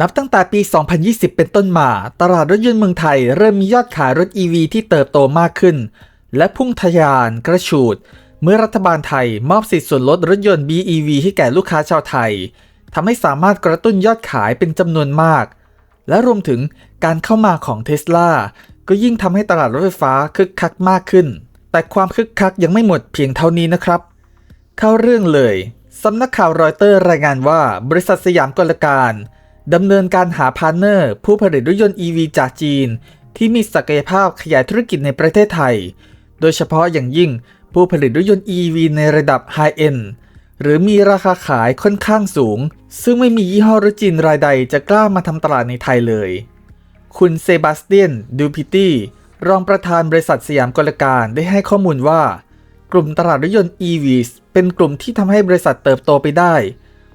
นับตั้งแต่ปี 2020 เป็นต้นมา ตลาดรถยนต์เมืองไทยเริ่มมียอดขายรถ EV ที่เติบโตมากขึ้น และพุ่งทะยานกระฉูด เมื่อรัฐบาลไทยมอบสิทธิส่วนลดรถยนต์ BEV ให้แก่ลูกค้าชาวไทยทำให้สามารถกระตุ้นยอดขายเป็นจำนวนมาก และรวมถึงการเข้ามาของเท s l a ก็ยิ่งทำให้ตลาดรถไฟฟ้าคึกคักมากขึ้น แต่ความคึกคักยังไม่หมดเพียงเท่านี้นะครับ เข้าเรื่องเลยสำนักข่าวรอยเตอร์รายงานว่า บริษัทสยามกลการ ดำเนินการหาพาร์เนอร์ ผู้ผลิตรถยนต์ EV จากจีน ที่มีศักยภาพขยายธุรกิจในประเทศไทย โดยเฉพาะอย่างยิ่งผู้ผลิตรถยนต์ EV ในระดับ High End หรือมีราคาขายค่อนข้างสูง ซึ่งไม่มียี่ห้อรถจีนรายใดจะกล้ามาทำตลาดในไทยเลย คุณเซบาสเตียน ดูพิตี้ รองประธานบริษัทสยามกลการได้ให้ข้อมูลว่า กลุ่มตลาดรถยนต์ EVs เป็นกลุ่มที่ทำให้บริษัทเติบโตไปได้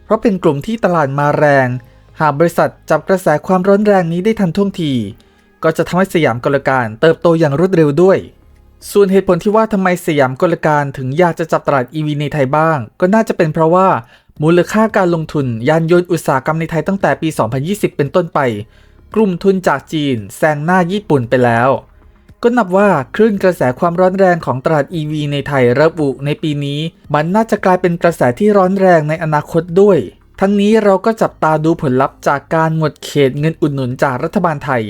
เพราะเป็นกลุ่มที่ตลาดมาแรง หากบริษัทจับกระแสความร้อนแรงนี้ได้ทันท่วงที ก็จะทำให้สยามกลการเติบโตอย่างรวดเร็วด้วย ส่วนเหตุผลที่ว่าทำไมสยามกลการถึงอยากจะจับตลาด EV ในไทยบ้าง ก็น่าจะเป็นเพราะว่ามูลค่าการลงทุนยานยนต์อุตสาหกรรมในไทยตั้งแต่ปี 2020 เป็นต้นไป กลุ่มทุนจากจีนแซงหน้าญี่ปุ่นไปแล้ว ก็นับว่าคลื่นกระแสความร้อนแรงของตลาด EV ในไทยระบุในปีนี้ มันน่าจะกลายเป็นกระแสที่ร้อนแรงในอนาคตด้วย ทั้งนี้เราก็จับตาดูผลลัพธ์จากการหมดเขตเงินอุดหนุนจากรัฐบาลไทย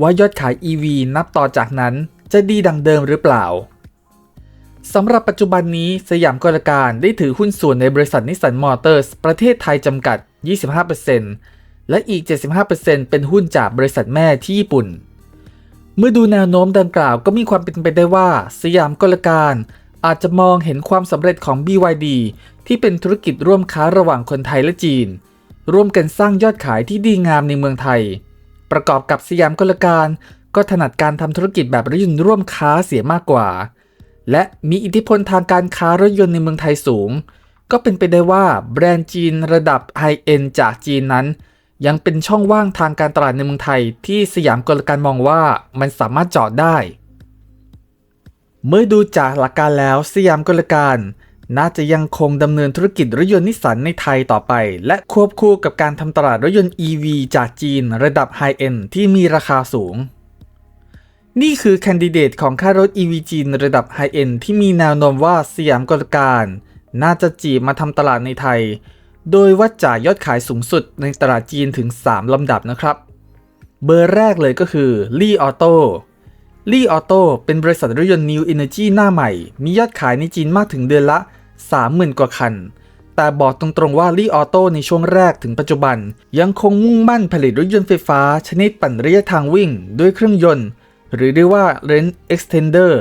ว่ายอดขาย EV นับต่อจากนั้นจะดีดังเดิมหรือเปล่าสำหรับปัจจุบันนี้สยามกลการได้ถือหุ้นส่วนในบริษัทนิสสันมอเตอร์สประเทศไทยจำกัด 25%และอีก 75%เป็นหุ้นจากบริษัทแม่ที่ญี่ปุ่น เมื่อดูแนวโน้มดังกล่าวก็มีความเป็นไปได้ว่า สยามกลการ อาจจะมองเห็นความสำเร็จของ BYD ที่เป็นธุรกิจร่วมค้าระหว่างคนไทยและจีน ร่วมกันสร้างยอดขายที่ดีงามในเมืองไทย ประกอบกับสยามกลการก็ถนัดการทำธุรกิจแบบรถยนต์ร่วมค้าเสียมากกว่า และมีอิทธิพลทางการค้ารถยนต์ในเมืองไทยสูง ก็เป็นไปได้ว่าแบรนด์จีนระดับไฮเอ็นจากจีนนั้น ยังเป็นช่องว่างทางการตลาดในเมืองไทย ที่สยามกลการมองว่ามันสามารถเจาะได้ เมื่อดูจากหลักการแล้วสยามกลการน่าจะยังคงดำเนินธุรกิจรถยนต์นิสสันในไทยต่อไป และควบคู่กับการทำตลาดรถยนต์ EV จากจีนระดับไฮเอ็นที่มีราคาสูง นี่คือแคนดิเดตของค่ารถ EV จีนระดับไฮเอ็นที่มีแนวโน้มว่าสยามกลการ น่าจะจีบมาทำตลาดในไทย โดยวัดจากยอดขายสูงสุดในตลาดจีนถึง 3ลำดับนะครับ เบอร์แรกเลยก็คือลี่ออโต้ ลี่ออโต้เป็นบริษัทรถยนต์ New Energy หน้าใหม่ มียอดขายในจีนมากถึงเดือนละ 30,000 กว่าคัน แต่บอกตรงๆว่าลี่ออโต้ในช่วงแรกถึงปัจจุบัน ยังคงมุ่งมั่นผลิตรถยนต์ไฟฟ้า ชนิดปั่นระยะทางวิ่ง ด้วยเครื่องยนต์ หรือเรียกว่า Range Extender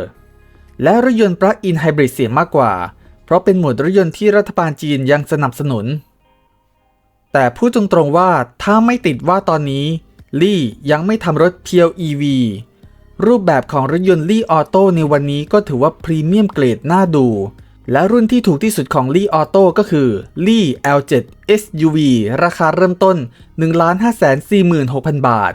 และรถยนต์ Plug-in Hybrid เสียมากกว่า เพราะเป็นหมวดรถยนต์ที่รัฐบาลจีนยังสนับสนุน แต่พูดตรงๆว่าถ้าไม่ติดว่าตอนนี้ลี่ยังไม่ทำรถ PLEV รูปแบบของรถยนต์ลี่ออโต้ในวันนี้ก็ถือว่าพรีเมียมเกรดน่าดู และรุ่นที่ถูกที่สุดของลี่ออโต้ก็คือลี่ L7 SUV ราคาเริ่มต้น 1,546,000 บาท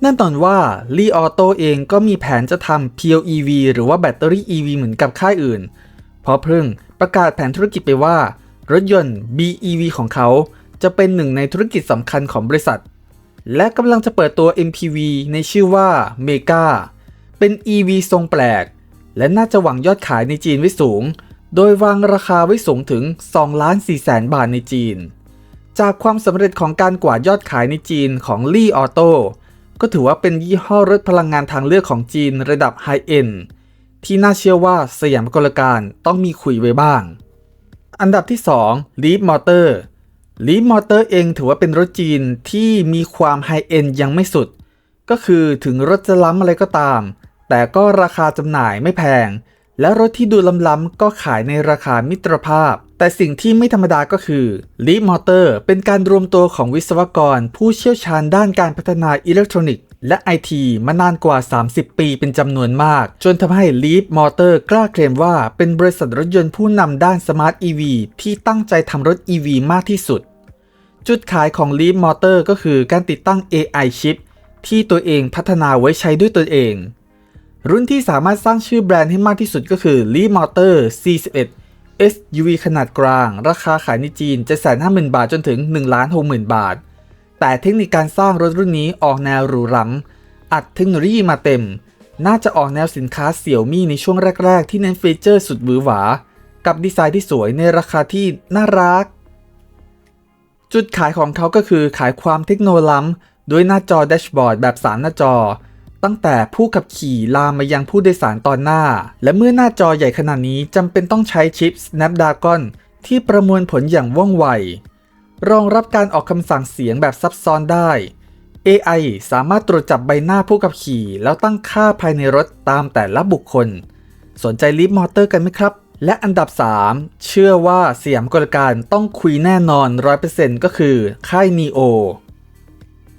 แน่นอนว่าลี่ออโต้เองก็มีแผนจะทำ PLEV หรือว่าแบตเตอรี่ EV เหมือนกับค่ายอื่น เพราะเพิ่งประกาศแผนธุรกิจไปว่า รถยนต์ BEV ของเขาจะเป็นหนึ่งในธุรกิจสำคัญของบริษัท และกำลังจะเปิดตัว MPV ในชื่อว่าเมกาเป็น EV ทรงแปลก และน่าจะหวังยอดขายในจีนไว้สูง โดยวางราคาไว้สูงถึง2ล้าน4แสนบาทในจีน จากความสำเร็จของการกวาดยอดขายในจีนของลี่ออโต้ก็ถือว่าเป็นยี่ห้อรถพลังงานทางเลือกของจีนระดับไฮเอ็นที่น่าเชื่อว่าสยามกลการต้องมีคุยไว้บ้าง อันดับที่2 Leap Motor ลีมอเตอร์เองถือว่าเป็นรถจีนที่มีความไฮเอ็นยังไม่สุด ก็คือถึงรถจะล้ำอะไรก็ตาม แต่ก็ราคาจำหน่ายไม่แพง และรถที่ดูล้ำๆก็ขายในราคามิตรภาพ แต่สิ่งที่ไม่ธรรมดาก็คือลีมอเตอร์เป็นการรวมตัวของวิศวกรผู้เชี่ยวชาญด้านการพัฒนาอิเล็กทรอนิกส์ และไอทีมานานกว่า 30 ปีเป็นจำนวนมาก จนทำให้ Leap Motor กล้าเคลมว่าเป็นบริษัทรถยนต์ผู้นำด้าน Smart EV ที่ตั้งใจทำรถ EV มากที่สุด จุดขายของ Leap Motor ก็คือการติดตั้ง AI chip ที่ตัวเองพัฒนาไว้ใช้ด้วยตัวเอง รุ่นที่สามารถสร้างชื่อแบรนด์ให้มากที่สุดก็คือ Leap Motor C11 SUV ขนาดกลาง ราคาขายในจีน 750,000 บาทจนถึง 1,60,000 บาท แต่เทคนิคการสร้างรถรุ่นนี้ออกแนวหรูหราอัดเทคโนโลยีมาเต็ม น่าจะออกแนวสินค้าเสี่ยวมี่ในช่วงแรก ๆ ที่เน้นฟีเจอร์สุดหวือหวา กับดีไซน์ที่สวยในราคาที่น่ารัก จุดขายของเขาก็คือขายความเทคโนโล้ำด้วยหน้าจอแดชบอร์ดแบบ 3 หน้าจอ ตั้งแต่ผู้ขับขี่ลามมายังผู้โดยสารตอนหน้า และเมื่อหน้าจอใหญ่ขนาดนี้จำเป็นต้องใช้ชิป Snapdragon ที่ประมวลผลอย่างว่องไว รองรับการออกคำสั่งเสียงแบบซับซ้อนได้ AI สามารถตรวจจับใบหน้าผู้ขับขี่ แล้วตั้งค่าภายในรถตามแต่ละบุคคล สนใจลิฟต์มอเตอร์กันไหมครับ และอันดับ 3 เชื่อว่าสยามกลการต้องคุยแน่นอน 100%ก็คือ ค่าย NEO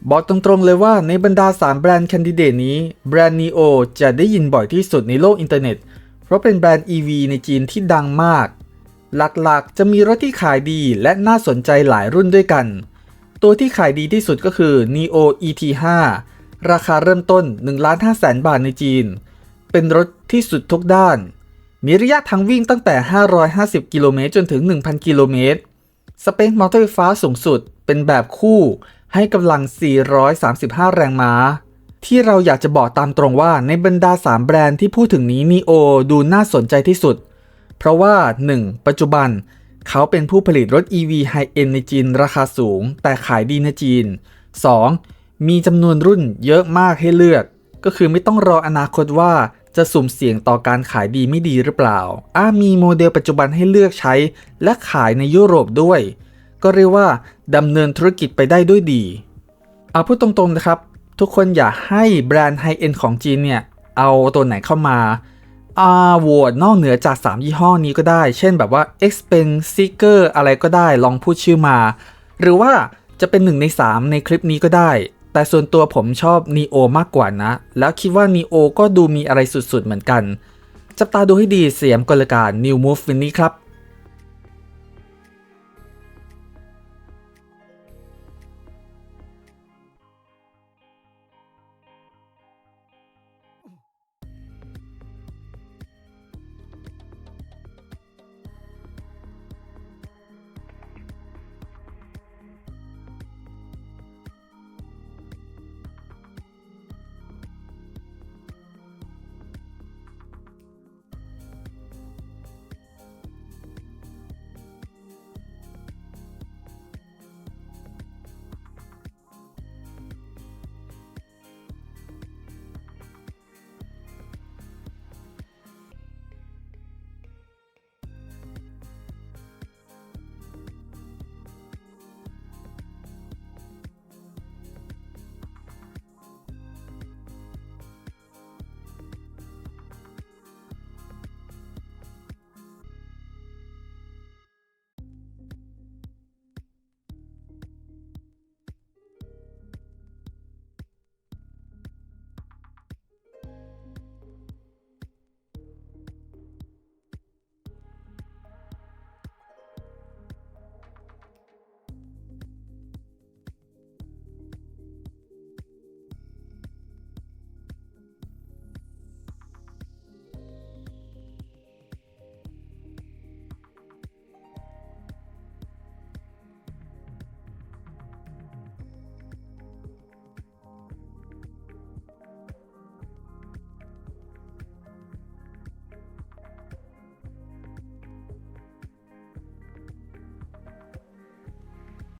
บอกตรงๆเลยว่าในบรรดา 3 แบรนด์แคนดิเดตนี้ แบรนด์ NEO จะได้ยินบ่อยที่สุดในโลกอินเทอร์เน็ต เพราะเป็นแบรนด์ EV ในจีนที่ดังมาก หลักๆ จะมีรถที่ขายดีและน่าสนใจหลายรุ่นด้วยกัน ตัวที่ขายดีที่สุดก็คือ Neo ET5 ราคาเริ่มต้น 1 5 0 0 0 0 บาทในจีน เป็นรถที่สุดทุกด้าน มีระยะทางวิ่งตั้งแต่ 550 กิโลเมตรจนถึง 1,000 กิโลเมตร สเปคมอเตอร์ไฟฟ้าสูงสุด เป็นแบบคู่ให้กำลัง 435 แรงม้า ที่เราอยากจะบอกตามตรงว่าในบรรดา 3 แบรนด์ที่พูดถึงนี้ Neo ดูน่าสนใจที่สุด เพราะว่า 1. ปัจจุบัน เขาเป็นผู้ผลิตรถ EV High End ในจีนราคาสูง แต่ขายดีในจีน 2. มีจำนวนรุ่นเยอะมากให้เลือก ก็คือไม่ต้องรออนาคตว่าจะสุ่มเสี่ยงต่อการขายดีไม่ดีหรือเปล่าอามีโมเดลปัจจุบันให้เลือกใช้ และขายในยุโรปด้วย ก็เรียกว่าดำเนินธุรกิจไปได้ด้วยดีเอาพูดตรงๆนะครับ ทุกคนอย่าให้แบรนด์ไฮเอ็นของจีนเนี่ย เอาตัวไหนเข้ามา โหวตนอกเหนือจาก 3 ยี่ห้อนี้ก็ได้ เช่นแบบว่า Expen Seeker อะไรก็ได้ลองพูดชื่อมา หรือว่าจะเป็น 1 ใน 3 ในคลิปนี้ก็ได้ แต่ส่วนตัวผมชอบ Neo มากกว่านะ แล้วคิดว่า Neo ก็ดูมีอะไรสุดๆเหมือนกัน จับตาดูให้ดีเสียมกลการ New Move วันนี้ครับ